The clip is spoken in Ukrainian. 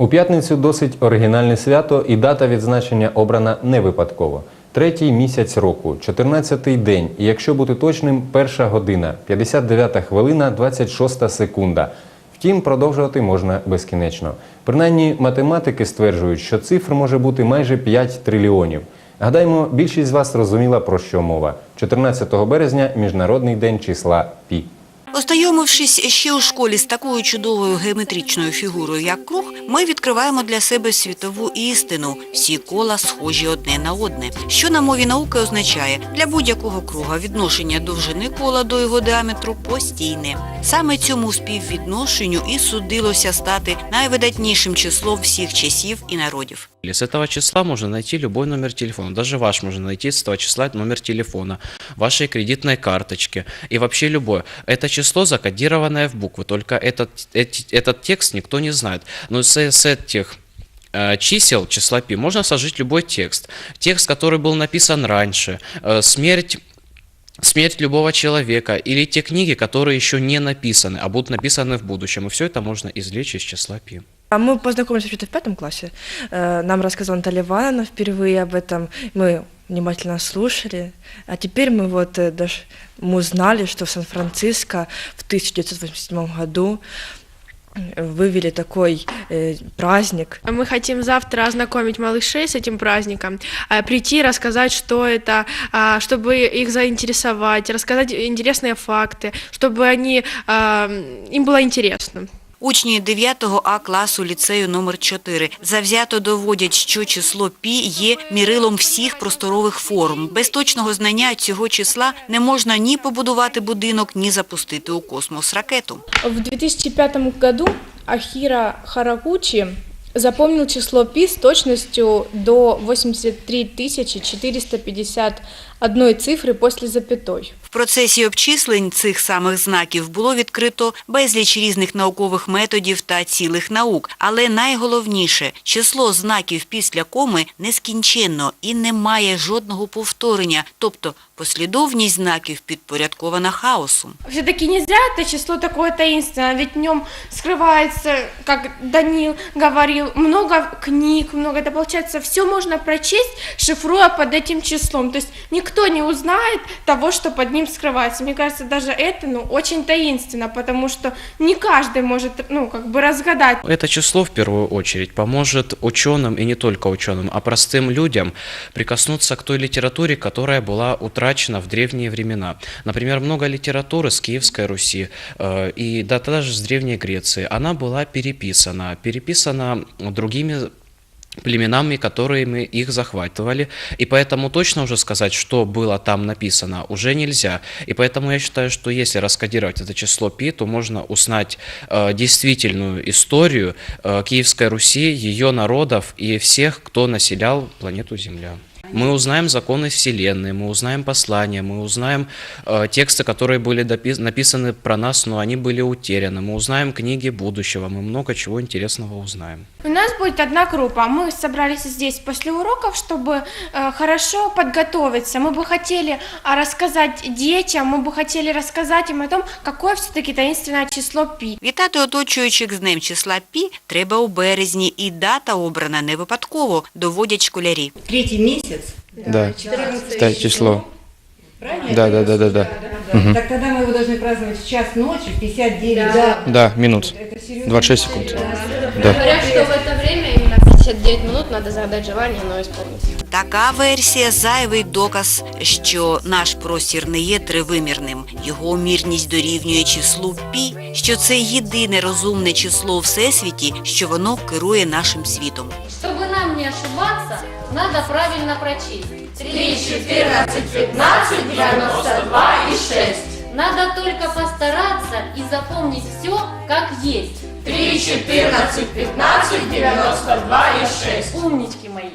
У п'ятницю досить оригінальне свято і дата відзначення обрана не випадково. Третій місяць року, 14-й день, і якщо бути точним, перша година, 59 хвилина, 26 секунда. Втім, продовжувати можна безкінечно. Принаймні, математики стверджують, що цифр може бути майже 5 трильйонів. Гадаємо, більшість з вас розуміла, про що мова. 14 березня Міжнародний день числа Пі. Ознайомившись ще у школі з такою чудовою геометричною фігурою, як круг, ми відкриваємо для себе світову істину. Всі кола схожі одне на одне. Що на мові науки означає, для будь-якого круга відношення довжини кола до його діаметру постійне. Саме цьому співвідношенню і судилося стати найвидатнішим числом всіх часів і народів. С этого числа можно найти любой номер телефона. Даже ваш можно найти с этого числа номер телефона, вашей кредитной карточки и вообще любое. Это число закодированное в буквы, только этот, эти- этот текст никто не знает. Но с, с этих э, чисел числа пи можно сложить любой текст. Текст, который был написан раньше, э, смерть смерть любого человека или те книги, которые еще не написаны, а будут написаны в будущем. И все это можно извлечь из числа пи. А мы познакомились вообще-то в пятом классе. Э, Нам рассказала Наталья Ивановна впервые об этом. Мы внимательно слушали. А теперь мы вот даже мы узнали, что в Сан-Франциско в 1987 году вывели такой э, праздник. Мы хотим завтра ознакомить малышей с этим праздником, а, прийти, рассказать, что это, а, чтобы их заинтересовать, рассказать интересные факты, чтобы они, а, им было интересно. Учні 9 А класу ліцею номер 4 завзято доводять, що число пі є мірилом всіх просторових форм. Без точного знання цього числа не можна ні побудувати будинок, ні запустити у космос ракету. В 2005 році Ахіра Харагучи запомнил число пи с точностью до 83 451 цифры после запятой. В процесі обчислень цих самих знаків було відкрито безліч різних наукових методів та цілих наук. Але найголовніше – число знаків після коми нескінченно і не має жодного повторення, тобто послідовність знаків підпорядкована хаосу. Все-таки нельзя это число такое таинственное, ведь в нем скрывается, как Данил говорил, много книг, много. Это получается, все можно прочесть, шифруя под этим числом. То есть никто не узнает того, что под ним скрывается. Мне кажется, даже это ну, очень таинственно, потому что не каждый может ну, как бы разгадать. Это число в первую очередь поможет ученым и не только ученым, а простым людям прикоснуться к той литературе, которая была утрачена в древние времена. Например, много литературы с Киевской Руси э, и да, даже с Древней Греции. Она была переписана, переписана другими племенами, которыми их захватывали. И поэтому точно уже сказать, что было там написано, уже нельзя. И поэтому я считаю, что если раскодировать это число пи, то можно узнать э, действительную историю э, Киевской Руси, ее народов и всех, кто населял планету Земля. Мы узнаем законы Вселенной, мы узнаем послания, мы узнаем э, тексты, которые были допис- написаны про нас, но они были утеряны. Мы узнаем книги будущего, мы много чего интересного узнаем. У нас будет одна группа. Мы собрались здесь после уроков, чтобы э, хорошо подготовиться. Мы бы хотели а, рассказать детям, мы бы хотели рассказать им о том, какое все-таки таинственное число пи. Вітати оточуючих з днем числа пі треба у березні, і дата обрана не випадково, доводять школярі. Третий месяц. Да, ста- число. Да, да, да, да, да. Так тогда мы его должны праздновать в час ночи, в 59. Да. Да, минут. Это серьезно. 26 секунд. Да. Говорят, что в это время, именно в 59 минут, надо загадать желание, но исполнить. Така версія зайвий доказ, що наш простір не є тривимірним. Його мірність дорівнює числу пі, що це єдине розумне число у всесвіті, що воно керує нашим світом. Чтобы нам не ошибаться, надо правильно прочесть. 3, 14, 15, 92 и 6. Надо только постараться и запомнить все как есть. 3, 14, 15, 92 и 6. Умнички мои.